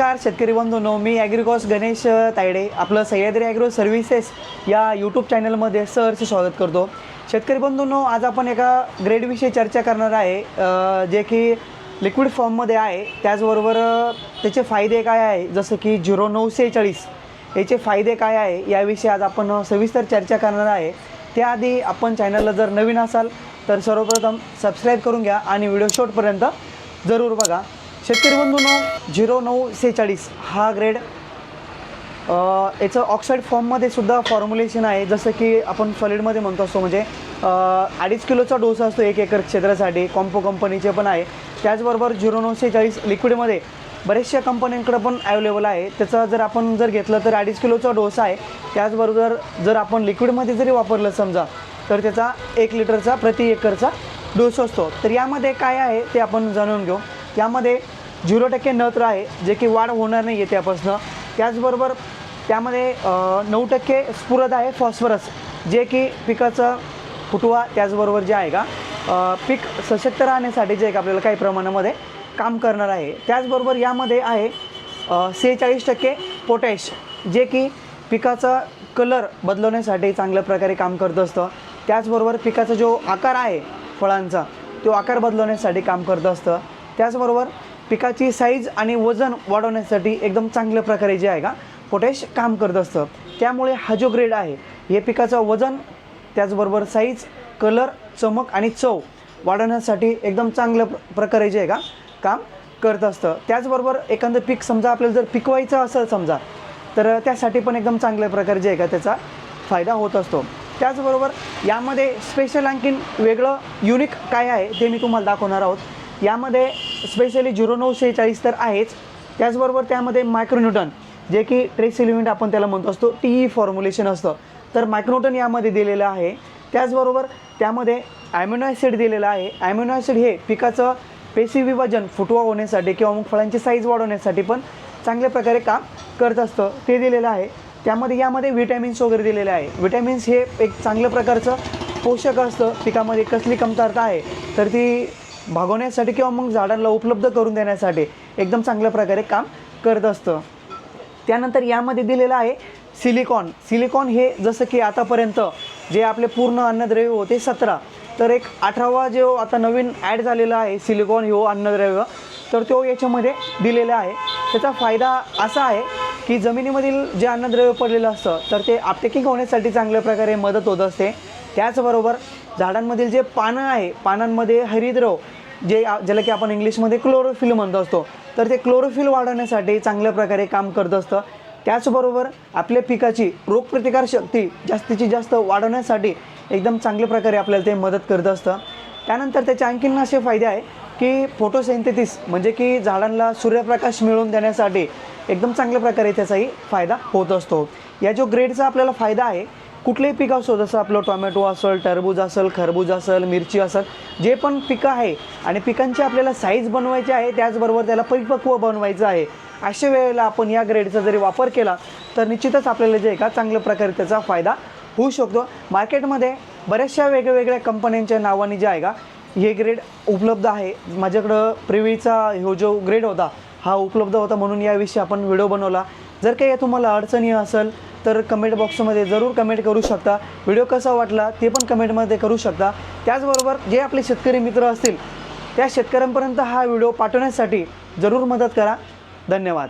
नमस्कार शेतकरी बंधूंनो मी ॲग्रिकॉस गणेश तायडे. आपलं सह्याद्री ॲग्रो सर्व्हिसेस या यूट्यूब चॅनलमध्ये सहर्ष स्वागत करतो. शेतकरी बंधूंनो आज आपण एका ग्रेडविषयी चर्चा करणार आहे. जे की लिक्विड फॉर्ममध्ये आहे. त्याचबरोबर त्याचे फायदे काय आहे? जसं की झिरो नऊ चाळीस. याचे फायदे काय आहे? याविषयी आज आपण सविस्तर चर्चा करणार आहे. त्याआधी आपण चॅनलला जर नवीन असाल तर सर्वप्रथम सबस्क्राईब करून घ्या आणि व्हिडिओ शॉर्टपर्यंत जरूर बघा. शेतकरी बंधूंनो झिरो नऊ सेहेचाळीस हा ग्रेड याचं ऑक्साईड फॉर्ममध्ये सुद्धा फॉर्म्युलेशन आहे. जसं की आपण सॉलिडमध्ये म्हणतो असतो म्हणजे अडीच किलोचा डोसा असतो एक एकर क्षेत्रासाठी. कॉम्पो कंपनीचे पण आहे. त्याचबरोबर झिरो नऊ सेहेचाळीस लिक्विडमध्ये बऱ्याचशा कंपन्यांकडे पण अवेलेबल आहे. त्याचा जर आपण जर घेतलं तर अडीच किलोचा डोसा आहे. त्याचबरोबर जर आपण लिक्विडमध्ये जरी वापरलं समजा तर त्याचा एक लिटरचा प्रति एकरचा डोस असतो. तर यामध्ये काय आहे ते आपण जाणून घेऊ. यामध्ये झिरो टक्के नत्र आहे जे की वाढ होणार नाही आहे त्यापासनं. त्याचबरोबर त्यामध्ये नऊ टक्के स्फुरद आहे फॉस्फरस जे की पिकाचं फुटवा त्याचबरोबर जे आहे का पीक सशक्त राहण्यासाठी जे आहे का आपल्याला काही प्रमाणामध्ये काम करणार आहे. त्याचबरोबर यामध्ये आहे सेहेचाळीस टक्के पोटॅश जे की पिकाचा कलर बदलवण्यासाठी चांगल्या प्रकारे काम करत असतं. त्याचबरोबर पिकाचा जो आकार आहे फळांचा तो आकार बदलवण्यासाठी काम करत असतं. त्याचबरोबर पिकाची साईज आणि वजन वाढवण्यासाठी एकदम चांगल्या प्रकारे जे आहे का पोटॅश काम करत असतं. त्यामुळे हा जो ग्रेड आहे हे पिकाचं वजन त्याचबरोबर साईज कलर चमक आणि चव वाढवण्यासाठी एकदम चांगल्या प्रकारे जे आहे का काम करत असतं. त्याचबरोबर एखादं पीक समजा आपल्याला जर पिकवायचं असेल समजा तर त्यासाठी पण एकदम चांगल्या प्रकारे जे आहे का त्याचा फायदा होत असतो. त्याचबरोबर यामध्ये स्पेशल आणखीन वेगळं युनिक काय आहे ते मी तुम्हाला दाखवणार आहोत. यामध्ये स्पेशली झिरो नऊ सेहेचाळीस तर आहेच. त्याचबरोबर त्यामध्ये मायक्रोन्यूटन जे की ट्रेस एलिमेंट आपण त्याला म्हणतो असतो टी ई फॉर्म्युलेशन असतं. तर मायक्रोन्यूटन यामध्ये दिलेलं आहे. त्याचबरोबर त्यामध्ये ॲम्युनो ॲसिड दिलेलं आहे. ॲम्युनो ॲसिड हे पिकाचं पेशी विभाजन फुटवा होण्यासाठी किंवा मग फळांची साईज वाढवण्यासाठी पण चांगल्या प्रकारे काम करत असतं. ते दिलेलं आहे. त्यामध्ये यामध्ये विटॅमिन्स वगैरे दिलेले आहे. विटॅमिन्स हे एक चांगल्या प्रकारचं पोषक असतं. पिकामध्ये कसली कमतरता आहे तर ती भागवण्यासाठी किंवा मग झाडांना उपलब्ध करून देण्यासाठी एकदम चांगल्या प्रकारे काम करत असतं. त्यानंतर यामध्ये दिलेलं आहे सिलिकॉन. सिलिकॉन हे जसं की आतापर्यंत जे आपले पूर्ण अन्नद्रव्य होते सतरा तर एक अठरावा जो आता नवीन ॲड झालेला आहे सिलिकॉन ह्यो अन्नद्रव्य तर तो याच्यामध्ये दिलेला आहे. त्याचा फायदा असा आहे की जमिनीमधील जे अन्नद्रव्य पडलेलं असतं तर ते आपटेकिंग होण्यासाठी चांगल्या प्रकारे मदत होत असते. त्याचबरोबर झाडांमधील जे पानं आहे पानांमध्ये हरिद्रव जे ज्याला की आपण इंग्लिशमध्ये क्लोरोफिल म्हणत असतो तर ते क्लोरोफिल वाढवण्यासाठी चांगल्या प्रकारे काम करत असतं. त्याचबरोबर आपल्या पिकाची रोगप्रतिकार शक्ती जास्तीची जास्त वाढवण्यासाठी एकदम चांगल्या प्रकारे आपल्याला ते मदत करत असतं. त्यानंतर त्याचे आणखीन असे फायदे आहे की फोटोसेंथेसिस म्हणजे की झाडांना सूर्यप्रकाश मिळवून देण्यासाठी एकदम चांगल्या प्रकारे त्याचाही फायदा होत असतो. या जो ग्रेडचा आपल्याला फायदा आहे कुठलेही पीक असो जसं आपलं टोमॅटो असेल टरबूज असेल खरबूज असेल मिरची असेल जे पण पिकं आहे आणि पिकांची आपल्याला साईज बनवायची आहे त्याचबरोबर त्याला परिपक्व बनवायचं आहे अशा वेळेला आपण या ग्रेडचा जरी वापर केला तर निश्चितच आपल्याला जे आहे का चांगल्या प्रकारे त्याचा फायदा होऊ शकतो. मार्केटमध्ये बऱ्याचशा वेगवेगळ्या कंपन्यांच्या नावाने जे आहे का हे ग्रेड उपलब्ध आहे. माझ्याकडं प्रिवीचा हो जो ग्रेड होता हा उपलब्ध होता म्हणून याविषयी आपण व्हिडिओ बनवला. जर काही तुम्हाला अडचणी असेल तर कमेंट बॉक्समध्ये जरूर कमेंट करू शकता. व्हिडिओ कसा वाटला ते पण कमेंटमध्ये करू शकता. त्याचबरोबर जे आपले शेतकरी मित्र असतील त्या शेतकऱ्यांपर्यंत हा व्हिडिओ पाठवण्यासाठी जरूर मदत करा. धन्यवाद.